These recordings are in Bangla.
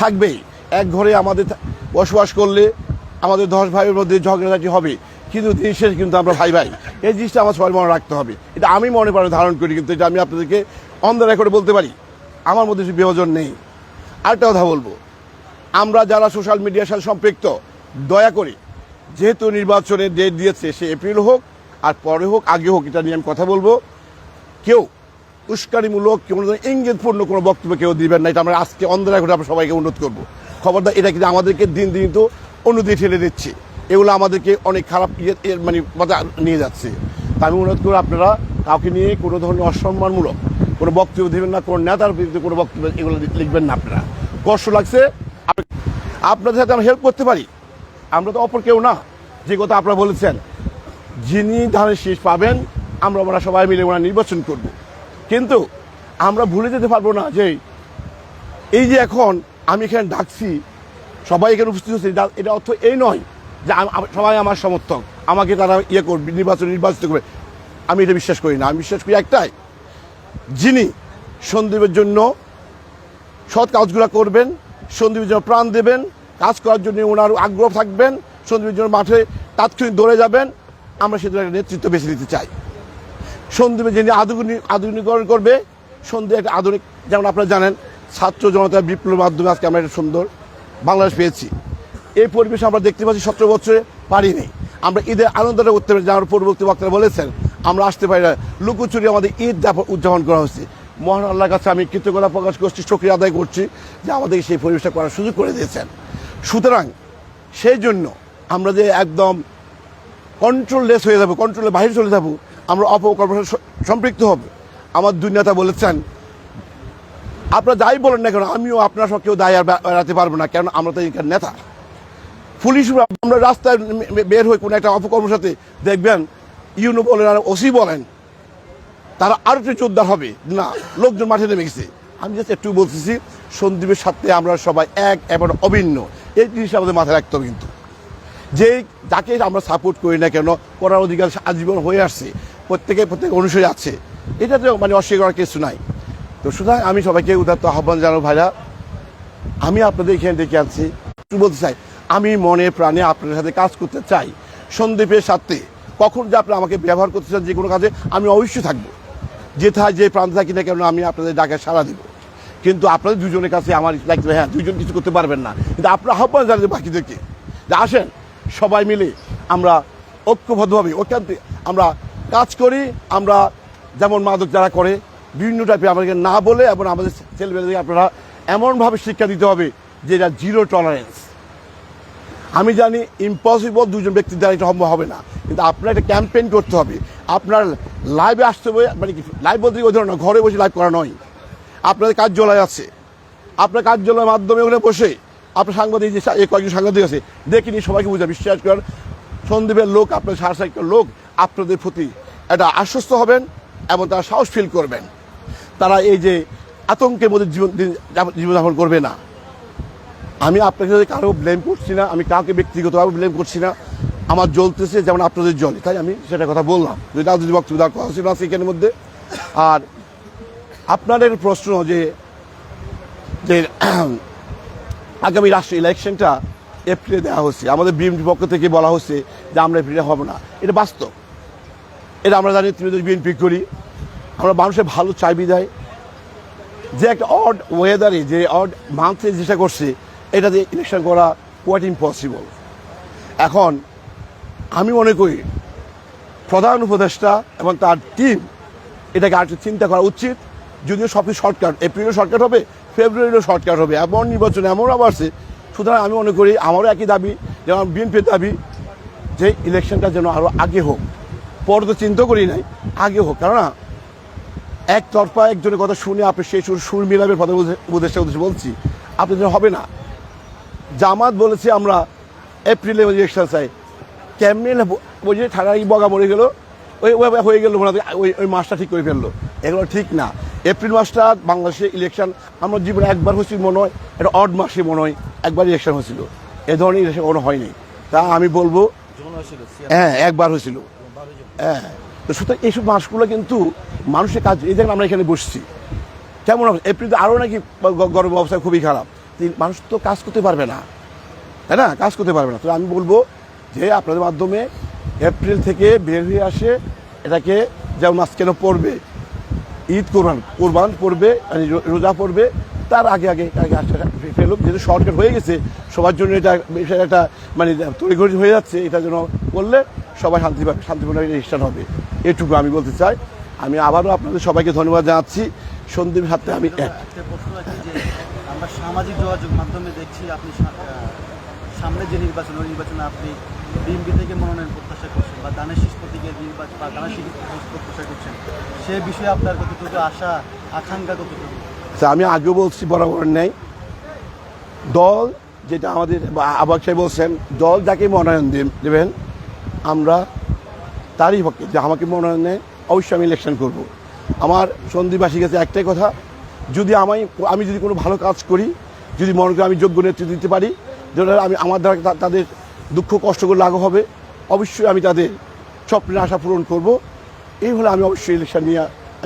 থাকবেই। এক ঘরে আমাদের বসবাস করলে আমাদের দশ ভাইয়ের মধ্যে ঝগড়াঝাটি হবে। কিন্তু দিন শেষ কিন্তু আমরা ভাই ভাই। এই জিনিসটা আমার সবাই মনে রাখতে হবে। এটা আমি মনে প্রাণে ধারণ করি, কিন্তু এটা আমি আপনাদেরকে অন দ্য রেকর্ডে বলতে পারি। আমার মধ্যে সে বিভাজন নেই। আরেকটা কথা বলব। আমরা যারা সোশ্যাল মিডিয়ার সাথে সম্পৃক্ত, দয়া করে যেহেতু নির্বাচনের ডেট দিয়েছে, সে এপ্রিল হোক আর পরে হোক, আগে হোক, এটা নিয়ে আমি কথা বলব। কেউ উস্কানিমূলক কোনো ধরনের ইঙ্গিতপূর্ণ কোনো বক্তব্য কেউ দিবেন না। এটা আমরা আজকে অন্ধরা করে আমরা সবাইকে অনুরোধ করব। খবরদার, এটা কিন্তু আমাদেরকে দিন দিন তো অন্যদিকে ঠেলে দিচ্ছে। এগুলো আমাদেরকে অনেক খারাপ ইয়ে মানে মজা নিয়ে যাচ্ছে। আমি অনুরোধ করব আপনারা কাউকে নিয়ে কোনো ধরনের অসম্মানমূলক কোনো বক্তব্য দেবেন না, কোনো নেতার বিরুদ্ধে কোনো বক্তব্য এগুলো লিখবেন না আপনারা। কষ্ট লাগছে আপনাদের সাথে আমরা হেল্প করতে পারি। আমরা তো অপর কেউ না। যে কথা আপনারা বলেছেন, যিনি ধানের শীষ পাবেন, আমরা আমরা সবাই মিলে ওনার নির্বাচন করব। কিন্তু আমরা ভুলে যেতে পারব না যে এই যে এখন আমি এখানে ডাকছি, সবাই এখানে উপস্থিত হচ্ছে, এটা- অর্থ এই নয় যে সবাই আমার সমর্থক, আমাকে তারা ইয়ে করবে, নির্বাচন নির্বাচিত করবে। আমি এটা বিশ্বাস করি না। আমি বিশ্বাস করি একটাই, যিনি সন্দীপের জন্য সৎ কাজগুলো করবেন, সন্দীপের জন্য প্রাণ দেবেন, কাজ করার জন্য ওনার আগ্রহ থাকবেন, সন্দীপের জন্য মাঠে তাৎক্ষণিক দৌড়ে যাবেন, আমরা সে ধরনের নেতৃত্ব বেছে নিতে চাই। সন্দীপে যিনি আধুনিক আধুনিকরণ করবে সন্দীপ একটা আধুনিক যেমন আপনারা জানেন, ছাত্র জনতার বিপ্লবের মাধ্যমে আজকে আমরা একটা সুন্দর বাংলাদেশ পেয়েছি। এই পরিবেশ আমরা দেখতে পাচ্ছি সতেরো বছরে পারিনি। আমরা ঈদের আনন্দটা করতে পারি যার পূর্ববর্তী বক্তারা বলেছেন, আমরা আসতে পারি না। লুকোচুরি আমাদের ঈদ যাপন- উদযাপন করা হচ্ছে। মহান আল্লাহর কাছে আমি কৃতজ্ঞতা প্রকাশ করছি সক্রিয় আদায় করছি যে আমাদেরকে সেই পরিবেশটা করার সুযোগ করে দিয়েছেন। সুতরাং সেই জন্য আমরা যে একদম কন্ট্রোললেস হয়ে যাব কন্ট্রোলের বাইরে চলে যাব আমরা অপকর্মের সম্পৃক্ত হব। আমার দুই নেতা বলেছেন, আপনারা যাই বলেন না কেন, আমিও আপনার সব কেউ দায় আর বা- এড়াতে পারব না কেন আমরা তো এখানে নেতা। পুলিশ আমরা রাস্তায় বের হই কোনো একটা অপকর্মের সাথে। দেখবেন ইউনো বলেন আর ওসি বলেন, তারা আরও একটু জোরদার হবে। না, লোকজন মাঠে নেমে গেছে। আমি জাস্ট একটু বলতেছি, সন্দীপের সাথে আমরা সবাই এক এবং অভিন্ন। এই জিনিসটা আমাদের মাথায় রাখতে হবে কিন্তু। যে যাকে আমরা সাপোর্ট করি না কেন, করার অধিকার আজীবন হয়ে আসছে। প্রত্যেকে প্রত্যেক অনুসারী আছে। এটা তো মানে অস্বীকার কিছু নাই। তো সুতরাং আমি সবাইকে উদাত্ত আহ্বান জানাব ভাইরা। আমি আপনাদের এখানে ডেকে আনছি। বলতে চাই, আমি মনে প্রাণে আপনাদের সাথে কাজ করতে চাই। সন্দীপের সাথে কখন যে আপনি আমাকে ব্যবহার করতে চান যে কোনো কাজে, আমি অবশ্যই থাকব। যেথায় যে প্রান্ত থাকি না কেন, আমি আপনাদের ডাকে সাড়া দিব। কিন্তু আপনাদের দুজনের কাছে আমার লাগবে হ্যাঁ দুজন কিছু করতে পারবেন না। কিন্তু আপনার আহ্বান জানাতে বাকিদেরকে। যে আসেন, সবাই মিলে আমরা ঐক্যবদ্ধভাবে, ঐক্যান্তে আমরা কাজ করি, আমরা যেমন মাদক যারা করে, বিভিন্ন টাইপের আমাদেরকে না বলে এবং আমাদের ছেলেমেয়েদেরকে আপনারা এমনভাবে শিক্ষা দিতে হবে যে এটা জিরো টলারেন্স আমি জানি ইম্পসিবল দুজন ব্যক্তির দ্বারা এটা সম্ভব হবে না, কিন্তু আপনার একটা ক্যাম্পেইন করতে হবে। আপনার লাইভে আসতে হবে মানে কি লাইভ বলতে ওই ধরনের ঘরে বসে লাইভ করা নয়। আপনাদের কার্যালয় আছে। আপনার কার্যালয়ের মাধ্যমে ওখানে বসে আপনার সাংবাদিক যে কয়েকজন সাংবাদিক আছে দেখিনি সবাইকে বুঝা বিশ্বাস করেন, সন্দীপের লোক, আপনার সাহসাহিকের লোক আপনাদের প্রতি একটা আশ্বস্ত হবেন এবং তারা সাহস ফিল করবেন। তারা এই যে আতঙ্কের মধ্যে জীবন জীবনযাপন করবে না। আমি আপনাকে কারও ব্লেম করছি না, আমি কাউকে ব্যক্তিগতভাবে ব্লেম করছি না, আমার জ্বলতেছে যেমন আপনাদের জলে তাই আমি সেটা কথা বললাম। যদি রাজনীতি বক্তব্য দেওয়ার কথা ছিল সেখানের মধ্যে। আর আপনাদের প্রশ্ন যে যে আগামী রাষ্ট্রীয় ইলেকশনটা এপ্রিলে দেওয়া হচ্ছে। আমাদের বিএনপি পক্ষ থেকে বলা হচ্ছে যে আমরা এপ্রিলে হব না। এটা বাস্তব। এটা আমরা জানি যদি বিএনপি করি। আমরা মানুষের ভালো চাই বিদায় যে একটা অড ওয়েদারে যে অড মান্থে যেটা করছে, এটা দিয়ে ইলেকশন করা কোয়াইট ইম্পসিবল এখন আমি মনে করি প্রধান উপদেষ্টা এবং তার টিম এটাকে আর চিন্তা করা উচিত। যদিও সব শর্টকাট এপ্রিলও শর্টকাট হবে ফেব্রুয়ারিও শর্টকাট হবে। এমন নির্বাচন, এমন আবার সুতরাং আমি মনে করি আমারও একই দাবি, যেমন বিএনপির দাবি, যে ইলেকশনটা যেন আরও আগে হোক। পরে তো চিন্তা করি নাই আগে হোক। কেননা একতরফা একজনের কথা শুনে আপনি সেই সুর সুর মিলাবের কথা উপদেষ্টা উদ্দেশ্যে বলছি। আপনি হবে না। জামাত বলেছে আমরা এপ্রিলে ইলেকশন চাই। কেমনি যে ঠান্ডায় বগা মরে গেল ওই ওই হয়ে গেল ওই ওই মাসটা ঠিক করে ফেলল। এগুলো ঠিক না। এপ্রিল মাসটা বাংলাদেশে ইলেকশন আমার জীবনে একবার হয়েছিল মনে হয় এটা অড মাসে মনে হয় একবার ইলেকশন হয়েছিল। এ ধরনের ইলেকশন কোনো হয়নি। তা আমি বলব হ্যাঁ একবার হয়েছিল। হ্যাঁ। তো সুতরাং এইসব মাসগুলো কিন্তু মানুষের কাজ এই দেখেন আমরা এখানে বসছি। কেমন এপ্রিল আরও নাকি গরম অবস্থা খুবই খারাপ। মানুষ তো কাজ করতে পারবে না। তাই না? কাজ করতে পারবে না। তো আমি বলব যে আপনাদের মাধ্যমে এপ্রিল থেকে বের হয়ে আসে, এটাকে যেমন মাঝখানে পড়বে, ঈদ কোরবান কোরবান পড়বে রোজা পড়বে, তার আগে আগে আগে ফেলুক, যেহেতু শর্টকাট হয়ে গেছে, সবার জন্য এটা একটা মানে তড়িঘড়ি হয়ে যাচ্ছে, এটা যেন করলে সবাই শান্তি শান্তিপূর্ণ রেজিস্ট্রান হবে। এটুকু আমি বলতে চাই। আমি আবারও আপনাদের সবাইকে ধন্যবাদ জানাচ্ছি। সন্দীপ হাতে আমি এক। আমরা সামাজিক যোগাযোগ মাধ্যমে দেখছি আপনি সামনে যে নির্বাচন ওই নির্বাচনে আপনি বিএনপি থেকে মনোনয়ন প্রত্যাশা করছেন বা দানের শীষ প্রতীকের নির্বাচন বা দানের শীষ প্রত্যাশা করছেন। সে বিষয়ে আপনার কতটুকু আশা আকাঙ্ক্ষা কতটুকু? আমি আগেও বলছি বরাবর নেই। দল যেটা আমাদের আবাক সাহেব বলছেন দল যাকে মনোনয়ন দেবেন আমরা তারই পক্ষে যে আমাকে মনোনয়ন নেয় অবশ্যই আমি ইলেকশন করব। আমার সন্দীপবাসী কাছে একটাই কথা, যদি আমি আমি যদি কোনো ভালো কাজ করি, যদি মনে করি আমি যোগ্য নেতৃত্ব দিতে পারি, যেটা আমি, আমার দ্বারা তাদের দুঃখ কষ্টগুলো লাঘব হবে, অবশ্যই আমি তাদের স্বপ্নের আশা পূরণ করব এই হলে আমি অবশ্যই ইলেকশন নিয়ে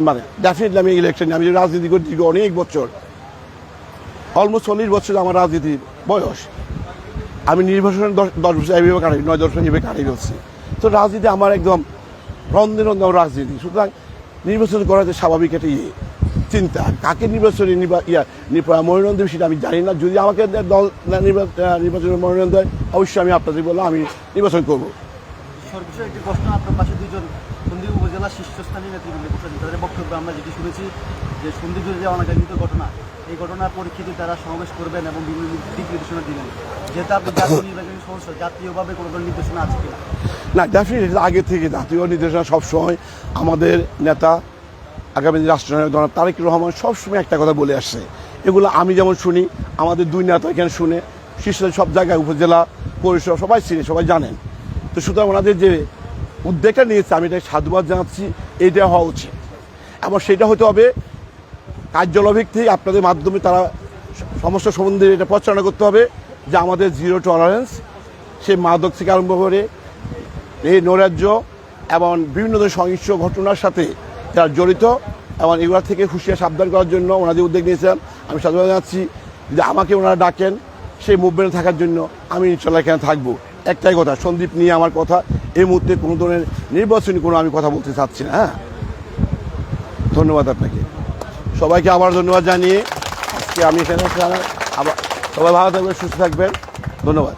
মানে ডেফিনেটলি আমি ইলেকশন নিয়ে, আমি রাজনীতি করি দীর্ঘ অনেক বছর অলমোস্ট চল্লিশ বছর আমার রাজনীতির বয়স আমি নির্বাচনে দশ দশ বছর কাটাই নয় দশ বছর এইভাবে কাটাই তো রাজনীতি আমার একদম রন্ধে রন্ধে রাজনীতি। সুতরাং নির্বাচন করা যে স্বাভাবিক একটা ইয়ে চিন্তা। কাকে নির্বাচনে নির্বা- ইয়া মনোনয়ন দেবে সেটা আমি জানি না। যদি আমাকে দল নির্বা- আহ, নির্বাচনে মনোনয়ন দেয় অবশ্যই আমি আপনাদের বললাম আমি নির্বাচন করব। সর্বশেষ একটি প্রশ্ন আপনার পাশে দুজন সন্দীপ উপজেলা শীর্ষস্থানীয় নেতৃবৃন্দ তাদের বক্তব্য আমরা যেটি শুনেছি যে সন্দীপ যে অনাকাঙ্ক্ষিত ঘটনা। এই ঘটনার পরিপ্রেক্ষিতে তারা সমাবেশ করবেন এবং বিভিন্ন দিক নির্দেশনা দিলেন যেহেতু আপনি জাতীয় নির্বাচনী সংস্থা জাতীয়ভাবে কোনো ধরনের নির্দেশনা আছে কিনা? না ডেফিনেটলি আগে থেকে জাতীয় নির্দেশনা সবসময় আমাদের নেতা, আগামী রাষ্ট্রনায়ক জনাব তারেক রহমান সবসময় একটা কথা বলে আসছে। এগুলো আমি যেমন শুনি, আমাদের দুই নেতা এখানে শুনে, শীর্ষ সব জায়গায়, উপজেলা পরিষদ সবাই চিনে, সবাই জানেন। তো সুতরাং ওনাদের যে উদ্যোগটা নিয়েছে, আমি এটা সাধুবাদ জানাচ্ছি, এইটা হওয়া উচিত। এবং সেটা হতে হবে কার্যালয়ভিত্তিক আপনাদের মাধ্যমে তারা সমস্ত সম্বন্ধে এটা প্রচারণা করতে হবে যে আমাদের জিরো টলারেন্স, সে মাদক থেকে আরম্ভ করে এই নৈরাজ্য এবং বিভিন্ন ধরনের সহিংস ঘটনার সাথে যারা জড়িত এবং এগুলো থেকে হুঁশিয়ার সাবধান করার জন্য ওনাদের উদ্যোগ নিয়েছিলাম। আমি সাধুবাদ জানাচ্ছি যে আমাকে ওনারা ডাকেন সেই মুভমেন্টে থাকার জন্য আমি ইনশাল্লাহ এখানে থাকব। একটাই কথা, সন্দীপ নিয়ে আমার কথা, এই মুহূর্তে কোনো ধরনের নির্বাচনী কোনো আমি কথা বলতে চাচ্ছি না হ্যাঁ? ধন্যবাদ আপনাকে। সবাইকে আবার ধন্যবাদ জানিয়ে আজকে আমি এখানে সবাই ভালো থাকবেন সুস্থ থাকবেন। ধন্যবাদ।